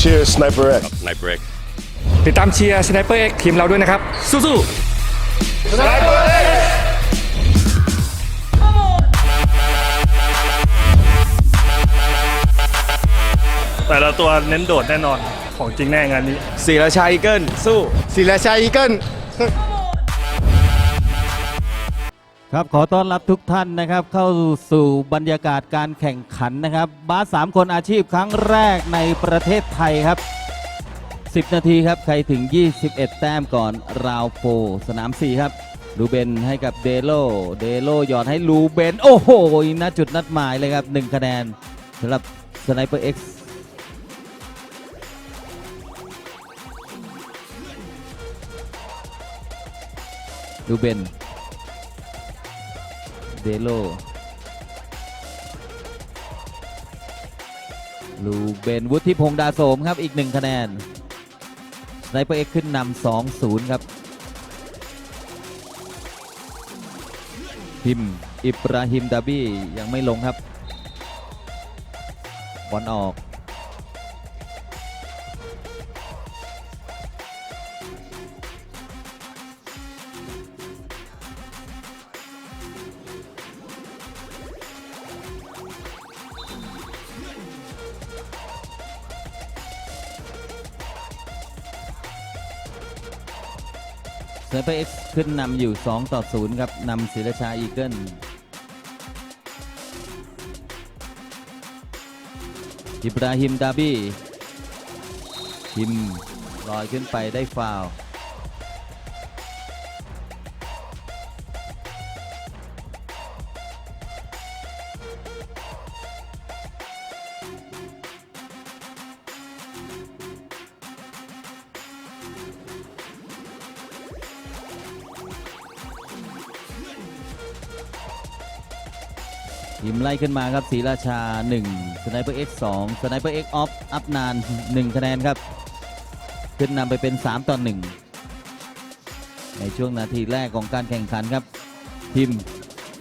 cheer Sniper X. ในเบรกติดตามเชียร์สไนเปอร์เอ็กทีมเราด้วยนะครับ สู้ๆแต่ละตัวเน้นโดดแน่นอนของจริงแน่งานนี้ศิราชัยเกิลสู้ศิลาชัยอีเกิล ครับขอต้อนรับทุกท่านนะครับ เข้าสู่บรรยากาศการแข่งขันนะครับ บาสสามคนอาชีพครั้งแรกในประเทศไทยครับ 10 นาทีครับ ใครถึง 21 แต้มก่อนราวโฟสนาม 4 ครับลูเบนให้กับเดโลเดโลหยอดให้ลูเบน โอ้โหณจุดนัดหมายเลยครับ 1 คะแนนสำหรับสไนเปอร์เอ็กซ์ลูเบน เดโลลูเบนวุฒิพงษ์ดาโสมครับอีกหนึ่งคะแนนไนเปอร์เอ็กขึ้นนำ2 0 ครับพิมอิบราฮิมดาบี้ยังไม่ลงครับบอลออก เซนเปอร์เอ็กซ์ขึ้นนำอยู่ 2 ต่อ 0 ครับนำศิรชาอีเกิลอิบราฮิมดาบี้ทิมลอยขึ้นไปได้ฟาวล์ ทิมไล่ขึ้นมาครับศรีราชา1สไนเปอร์เอ็กซ์2สไนเปอร์เอ็กซ์ออฟอัพนาน 1 คะแนนครับ ขึ้นนำไปเป็น 3 ต่อ 1 ในช่วงนาทีแรกของการแข่งขันครับทิม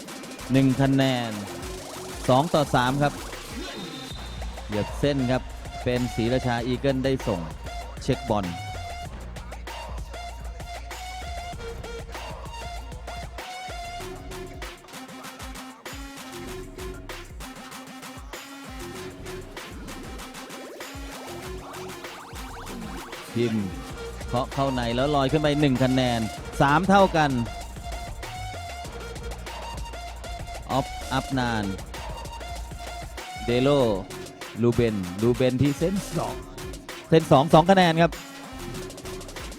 1 คะแนน 2 ต่อ 3 ครับ เหยียบเส้นครับ เป็นศรีราชาอีเกิลได้ส่งเช็คบอลิมพ์เคาะเข้าในแล้วลอยขึ้นไป 1 คะแนน 3 เท่ากัน ออฟ อัพนาน เดโล ลูเบน ลูเบนที่เส้นสองเส้นสองสองคะแนนครับ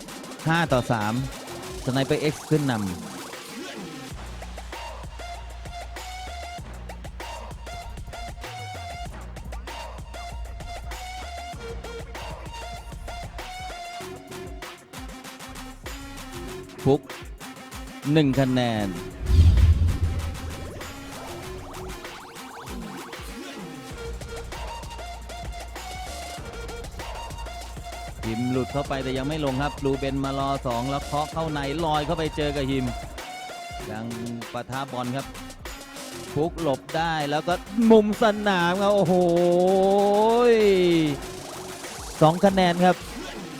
5 ต่อ 3 สไนเปอร์เอ็กซ์ขึ้นนำ ฟุก1คะแนน หิมหลุดเข้าไปแต่ยังไม่ลงครับลูเบนมารอสองแล้วเคาะเข้าในลอยเข้าไปเจอกับหิม ยังปะทะบอลครับ ฟุกหลบได้แล้วก็มุมสนามครับ โอ้โหสองคะแนนครับ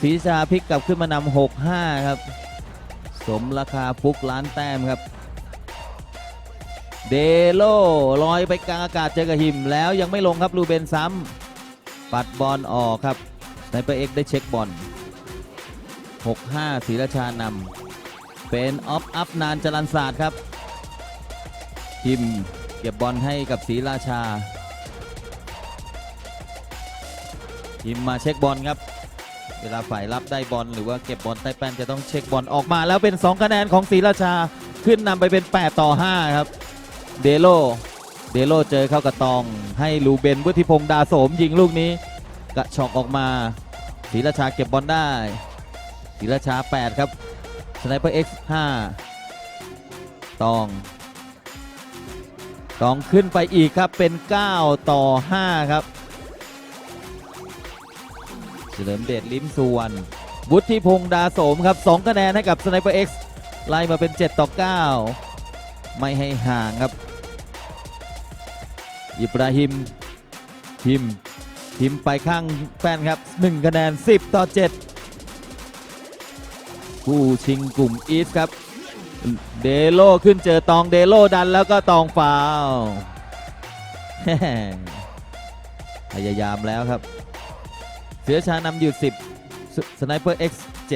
ศรีชาพลิกกลับขึ้นมานำหกห้าครับ สมราคาฟุกล้านแต้มครับ เดโลลอยไปกลางอากาศเจอกับหิมแล้วยังไม่ลงครับลูเบนซ้ำปัดบอลออกครับไนเปอร์เอ็กได้เช็คบอล 6-5ศรีราชานำเป็นออฟอัพนานจรันศาสตร์ครับทิมเก็บบอลให้กับศรีราชาทิมมาเช็คบอลครับ เวลาฝ่ายรับได้บอลหรือว่าเก็บบอลใต้แป้นจะต้องเช็คบอลออกมา แล้วเป็น 2 คะแนนของศรีราชาขึ้นนำไปเป็น 8 ต่อ 5 ครับ เดโลเดโลเจอเข้ากับตองให้ลูเบนวุฒิพงษ์ดาโสมยิงลูกนี้ กระชอกออกมาศรีราชาเก็บบอลได้ศรีราชา 8 ครับสไนเปอร์เอ็กซ์5ตองตองขึ้นไปอีกครับเป็น 9 ต่อ 5 ครับ ฉลิมเดชลิ้มสุวรรณวุฒิพงษ์ดาโสมครับ2คะแนนให้กับสไนเปอร์เอ็กซ์ไล่มาเป็น 7 ต่อ 9 ไม่ให้ห่างครับ อิบราฮิมทิมทีมไปข้างแป้นครับ 1 คะแนน 10 ต่อ 7 ผู้ชิงกลุ่มอีสครับ เดโลขึ้นเจอตองเดโลดันแล้วก็ตองฟาวพยายามแล้วครับ สือชานำอยู่ 10สไนเปอร์ X 7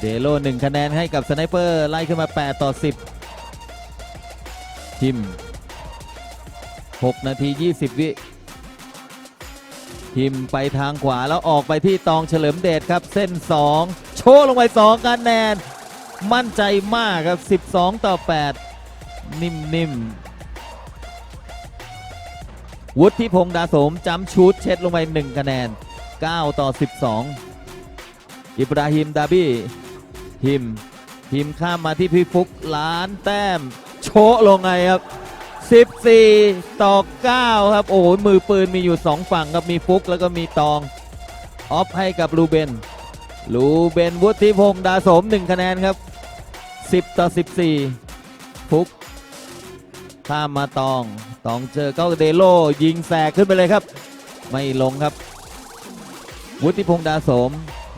เดโล1คะแนนให้กับสไนเปอร์ไล่ขึ้นมา 8 ต่อ 10 ทิม 6 นาที 20 วิทิมไปทางขวาแล้วออกไปที่ตองเฉลิมเดชครับ เส้น 2 โชว์ลงไป 2 คะแนน มั่นใจมากครับ 12 ต่อ 8 นิ่มๆวุฒิพงษ์ดาสมจำชูดเช็ดลงไป 1 คะแนน 9 ต่อ 12 อิบราฮิมดาบี้ฮิมฮิมข้ามมาที่พี่ฟุกล้านแต้ม โชะลงไงครับ 14 ต่อ 9 ครับ โอ้โหมือปืนมีอยู่ 2 ฝั่งครับ มีฟุกแล้วก็มีตอง ออฟให้กับลูเบน ลูเบนวุฒิพงษ์ดาสม 1 คะแนนครับ 10 ต่อ 14 ฟุกข้ามมาตอง ตองเจอเก้าเดโลยิงแสกขึ้นไปเลยครับ ไม่ลงครับ วุฒิพงษ์ดาสม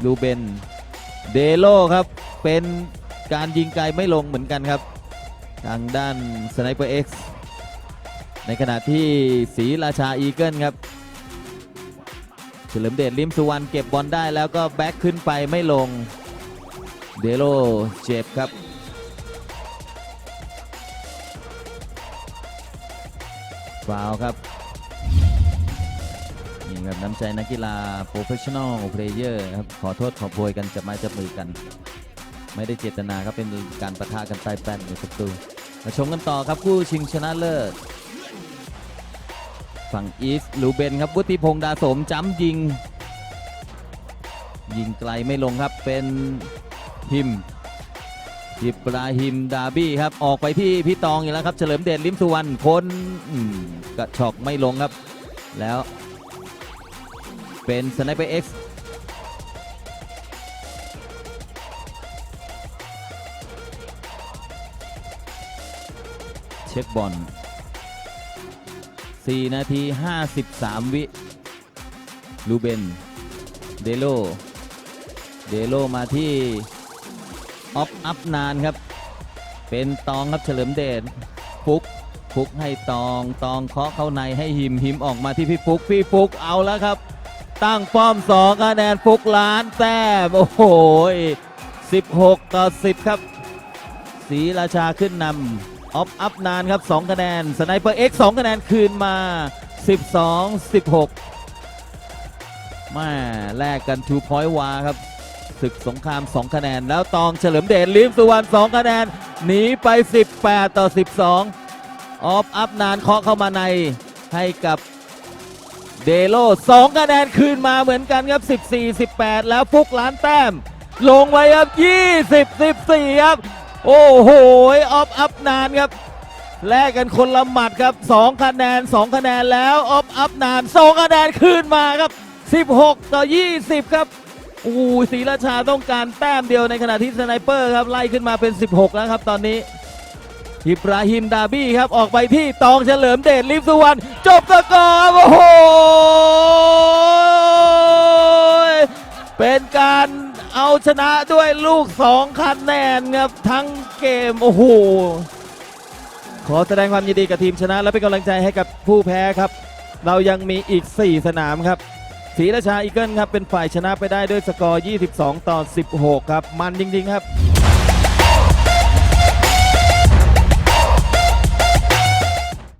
ลูเบน เดโลครับ เป็นการยิงไกลไม่ลงเหมือนกันครับ ทางด้านสไนเปอร์ X ในขณะที่ศรีราชาอีเกิลครับ ลิมเดชลิมสุวรรณเก็บบอลได้แล้วก็แบ็คขึ้นไปไม่ลง เดโลเจ็บครับ ฟาวครับนี่ครับน้ำใจนักกีฬาโปรเฟชชั่นอลเพลเยอร์ครับขอโทษขอโพยกันจับไม้จับมือกัน ไม่ได้เจตนาครับเป็นการประทะกันใต้แป้นในประตูมาชมกันต่อครับคู่ชิงชนะเลิศ ฝั่งอีสลูเบนครับวุฒิพงษ์ดาสมจ้ำยิง ยิงไกลไม่ลงครับเป็นฮิมอิบราฮิมดาบี้ครับออกไปที่พี่ตองอีกแล้วครับ เฉลิมเดชลิมสุวรรณคนกระชอกไม่ลงครับ แล้วเป็นสไนเปอร์เอ็กซ์เช็คบอล 4 นาที 53 วิลูเบน เดโล เดโลมาที่ออฟอัพนานครับ เป็นตองครับเฉลิมเดชฟุกฟุกให้ตอง ตองเคาะเข้าในให้หิมหิมออกมาที่พี่ฟุก พี่ฟุกเอาแล้วครับ ตั้งป้อมสองคะแนนฟุกล้านแต้มโอ้โห16 ต่อ 10 ครับศรีราชาขึ้นนำ ออฟอัพนานครับ2คะแนนสไนเปอร์เอ็กซ์2คะแนนคืนมา 12 16มาแลกกันทูพอยต์วาครับศึกสงคราม 2 คะแนน แล้วตองเฉลิมเดชลิมสุวรรณ2คะแนนหนีไป 18 ต่อ 12 ออฟอัพนานเคาะเข้ามาในให้กับเดโล2คะแนนคืนมาเหมือนกันครับ 14 18 แล้วฟุกล้านแต้ม ลงไว้ครับ 20 14 ครับ โอ้โหออฟอัพนานครับแลกกันคนละหมัดครับ2คะแนน 2 คะแนนแล้วออฟอัพนาน2คะแนนคืนมาครับ 16 ต่อ 20 ครับโอ้โหศรีราชาต้องการแต้มเดียวในขณะที่สไนเปอร์ครับไล่ขึ้นมาเป็น 16 แล้วครับตอนนี้อิบราฮิมดาบี้ครับออกไปที่ตองเฉลิมเดชลิมสุวรรณจบสกอร์โอ้โหเป็นการ เอาชนะด้วยลูก2คะแนนครับทั้งเกมโอ้โหขอแสดงความยินดีกับทีมชนะ และเป็นกำลังใจให้กับผู้แพ้ครับ เรายังมีอีก 4 สนามครับศรีราชาอีเกิลครับเป็นฝ่ายชนะไปได้ด้วยสกอร์ 22 ต่อ 16 ครับ มันจริง ๆ ครับ